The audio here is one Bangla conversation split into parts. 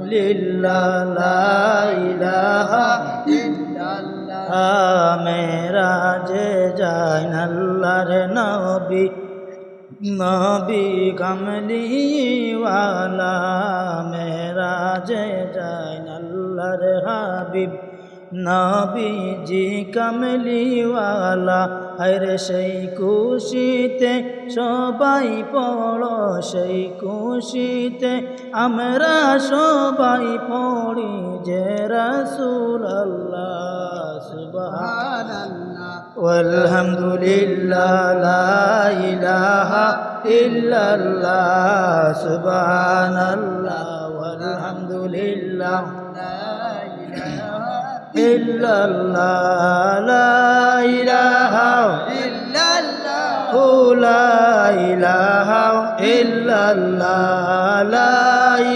আলহামদুলিল্লাহ লা যে যান আল্লাহর নবী নবী কমলিওয়ালা মেরাজে যান আল্লাহর হাবিব। নবীজি কামলিওয়ালা হরে সেই খুশিতে সবাই পড়ো, সেই খুশিতে আমরা সবাই পড়ি যে রসুল আল্লাহ সুবাহ আলহামদুলিল্লাহ লা illallah la ilaha illallah la ilaha illallah la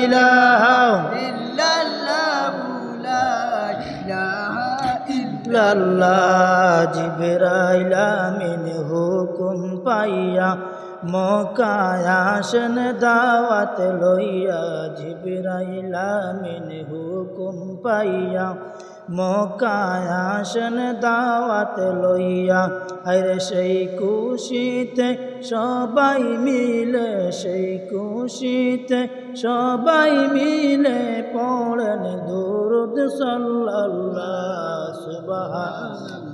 ilaha illallah jibrail amin হুকুম পাইয়া মকায় আসেন দাওয়াত লইয়া জিবরাইল আমিন হুকুম পাইয়া। মকায় আসেন দাওয়াত লইয়া আরে সেই খুশিতে সবাই মিলে, সেই খুশিতে সবাই মিলে পড়েন দুরুদ সাল্লাল্লাহ, সুবহানাল্লাহ।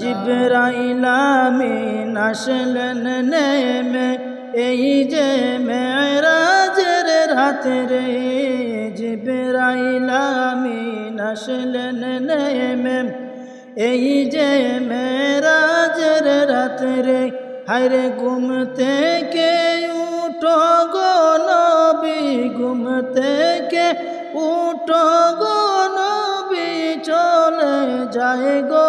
জিব্রাইলামিন আসলেন নেমে, এই যে মেরাজের রাতে রে। জিব্রাইলামিন আসলেন নেমে, এই যে মেরাজের রাতে রে। হায়রে ঘুম থেকে উঠো গো নবী, ঘুম থেকে উঠো গো নবী, চলে যায় গো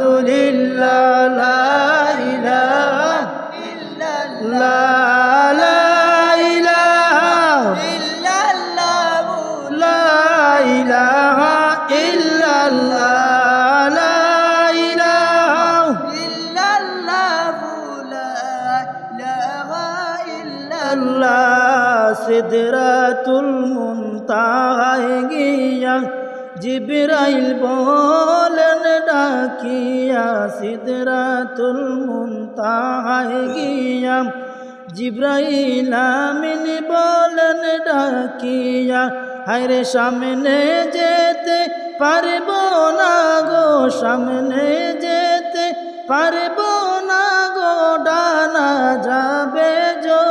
গিয়া জিবরাইল বলেন, ডাকিয়া সিদরাতুল মুনতাহায় গিয়া জিব্রাইল বলেন, ডাকিয়া, হায়রে সামনে যেতে পারব না গো, সামনে যেতে পারব না গো, ডানা যাবে জ্বলিয়া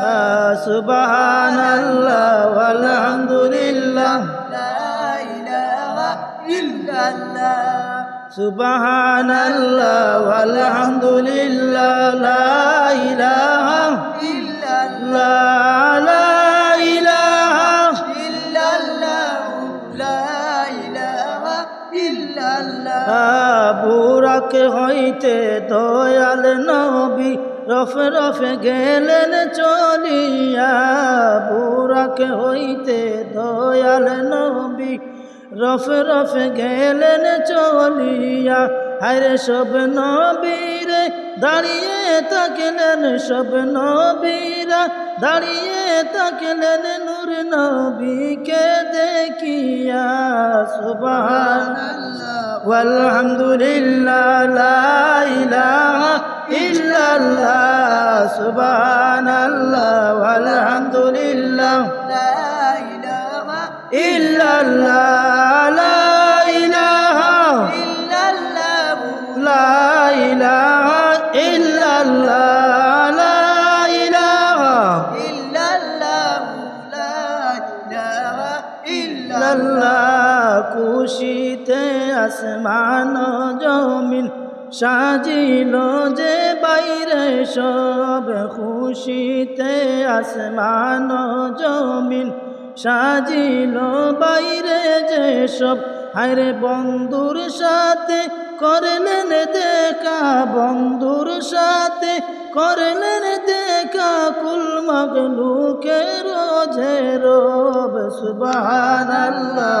ইল্লাল্লাহ সুবহানাল্লাহ, আলহামদুলিল্লাহ। লা ইলাহা ইল্লাল্লাহ সুবহানাল্লাহ ওয়ালহামদুলিল্লাহ লা ইলাহা ইল্লাল্লাহ, লা ইলাহা ইল্লাল্লাহ। লা ইলাহা ইল্লাল্লাহ বুরাক হইতে নবী রফ রফ গেলেন চলিয়া, বুরাক হইতে দয়াল নবী। রফ রফ গেলেন চলিয়া হায় সব নবীরে, দাঁড়িয়ে তাকলেন সব নবীরা। দাঁড়িয়ে তাকলেন নূর নবীকে দেখিয়া সুবাহ ওয়ালহামদুলিল্লাহ, লা ইলাহা إلا الله سبحان الله والحمد لله لا إله إلا الله لا إله إلا الله لا إله إلا الله لا إله إلا الله لا إله إلا الله খুশিতে আসমান জমিন সাজিল যে বাইরে সব খুশিতে আসমান জমিন, সাজিল বাইরে যে সব, হায়রে বন্ধুর সাথে করলেন দেখা, বন্ধুর সাথে করলেন দেখা, কুল মগলুকে রোজে রব, সুবহানাল্লাহ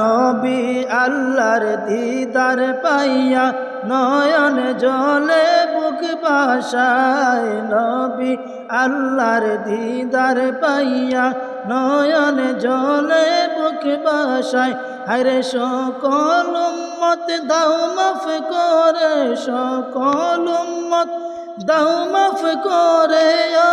নবী আল্লাহর দিদার পাইয়া নয়ন জলে বুক বাসায়, নবী আল্লাহর দিদার পাইয়া নয়ন জলে বুক বাসায়। হরে সকল উম্মত দাও মাফ করে, সকল উম্মত দাও মাফ করে গো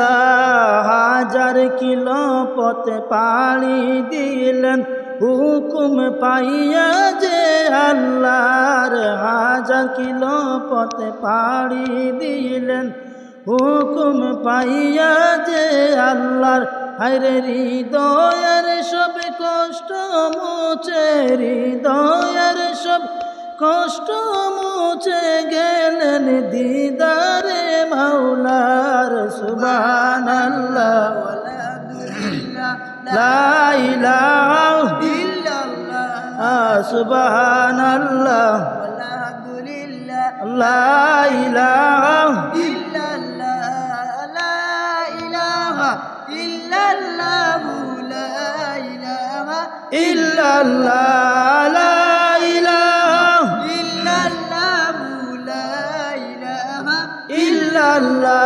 ইল্লাল্লাহ হাজার কিলো পথ পাড়ি দিলেন, হুকুম পাইয়া যে আল্লাহর হাজার কিলো পথ পাড়ি দিলেন, হুকুম পাইয়া যে আল্লাহর, হায়রে হৃদয়ের সব কষ্ট মুছে হৃদয়ের সব কষ্ট মুছে গেলেন দিদারে মাওলার সুবহানাল্লাহ। লা ইলাহা ইল্লাল্লাহ। ইল্লাল্লাহ। ইল্লাল্লাহ